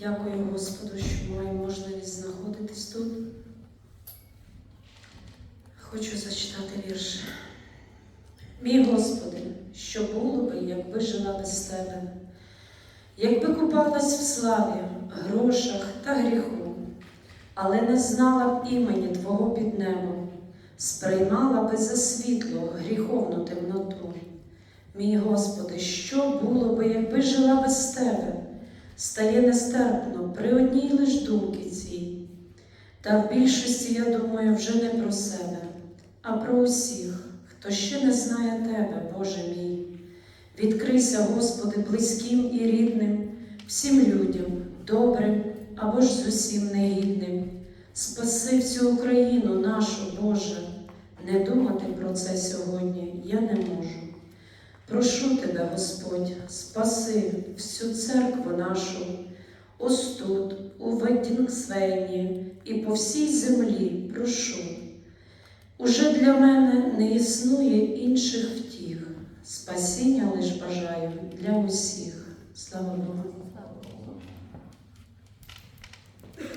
Дякую Господу, що маю можливість знаходитись тут. Хочу зачитати вірш. Мій Господи, що було би, якби жила без Тебе, якби купалась в славі, грошах та гріху, але не знала б імені Твого під небом, сприймала би за світло гріховну темноту. Мій Господи, що було би, якби жила без Тебе? Стає нестерпно при одній лиш думки цій. Та в більшості, я думаю, вже не про себе, а про усіх, хто ще не знає Тебе, Боже мій. Відкрийся, Господи, близьким і рідним, всім людям, добрим або ж зовсім негідним. Спаси всю Україну нашу, Боже, не думати про це сьогодні я не можу. Прошу тебе, Господь, спаси всю церкву нашу, ось тут, у Ведінгсвейні і по всій землі прошу. Уже для мене не існує інших втіх, спасіння лиш бажаю для усіх. Слава.